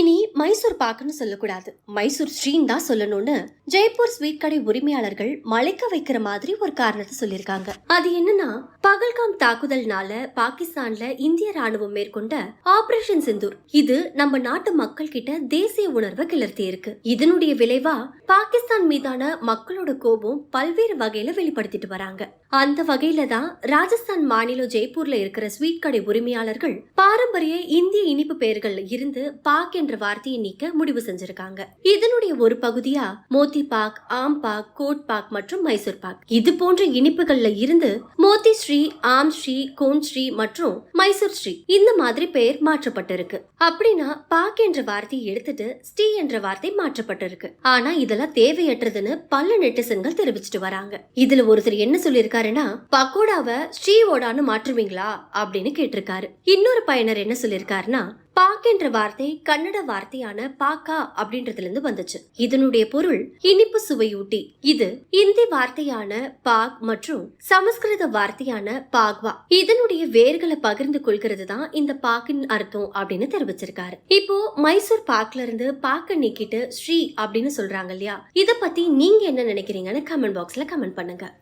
இனி மைசூர் பாக்குன்னு சொல்லக்கூடாது. மைசூர் ஸ்ரீன் தான் சொல்லணும்னு ஜெய்ப்பூர் ஸ்வீட் கடை உரிமையாளர்கள் மலைக்க வைக்கிற மாதிரி ஒரு காரணத்தை சொல்லியிருக்காங்க. அது என்னன்னா பகல்காம் தாக்குதல்னால பாகிஸ்தான்ல இந்திய ராணுவம் மேற்கொண்ட ஆபரேஷன் சிந்தூர். இது நம்ம நாட்டு மக்கள் கிட்ட தேசிய உணர்வை கிளர்த்தி இருக்கு இதனுடைய விளைவா பாகிஸ்தான் மீதான மக்களோட கோபம் பல்வேறு வகையில வெளிப்படுத்திட்டு வராங்க. அந்த வகையில தான் ராஜஸ்தான் மாநிலம் ஜெய்ப்பூர்ல இருக்கிற ஸ்வீட் கடை உரிமையாளர்கள் பாரம்பரிய இந்திய இனிப்பு பெயர்கள் இருந்து பாக் என்ற வார்த்தையை நீக்க முடிவு செஞ்சிருக்காங்க. இதனுடைய ஒரு பகுதியா மோத்தி பாக் ஆம் பாக் கோட் பாக் மற்றும் மைசூர் பாக். இது போன்ற இனிப்புகள்ல இருந்து மோத்தி ஸ்ரீ ஆம் ஸ்ரீ கோன் ஸ்ரீ மற்றும் மைசூர் ஸ்ரீ இந்த மாதிரி பெயர் மாற்றப்பட்டிருக்கு. அப்படின்னா பாக் என்ற வார்த்தையை எடுத்துட்டு ஸ்ரீ என்ற வார்த்தை மாற்றப்பட்டிருக்கு. ஆனா இதெல்லாம் தேவையற்றதுன்னு பல நெட்டிசன்கள் தெரிவிச்சிட்டு வராங்க. இதுல ஒருத்தர் என்ன சொல்லிருக்காருன்னா பக்கோடாவை ஸ்ரீவோடான்னு மாற்றுவீங்களா? அப்படின்னு கேட்டிருக்காரு. இன்னொரு பயனர் என்ன சொல்லிருக்காருன்னா பாக் என்ற வார்த்தை கன்னட வார்த்தையான பாக்கா அப்படின்றதுல இருந்து வந்துச்சு. இதனுடைய பொருள் இனிப்பு சுவையூட்டி. இது இந்தி வார்த்தையான பாக் மற்றும் சமஸ்கிருத வார்த்தையான பாக்வா. இதனுடைய வேர்களை பகிர்ந்து கொள்கிறது தான் இந்த பாக்கின் அர்த்தம் அப்படின்னு தெரிவிச்சிருக்காரு. இப்போ மைசூர் பாக்ல இருந்து பாக்க நீக்கிட்டு ஸ்ரீ அப்படின்னு சொல்றாங்க இல்லையா? இத பத்தி நீங்க என்ன நினைக்கிறீங்கன்னு கமெண்ட் பாக்ஸ்ல கமெண்ட் பண்ணுங்க.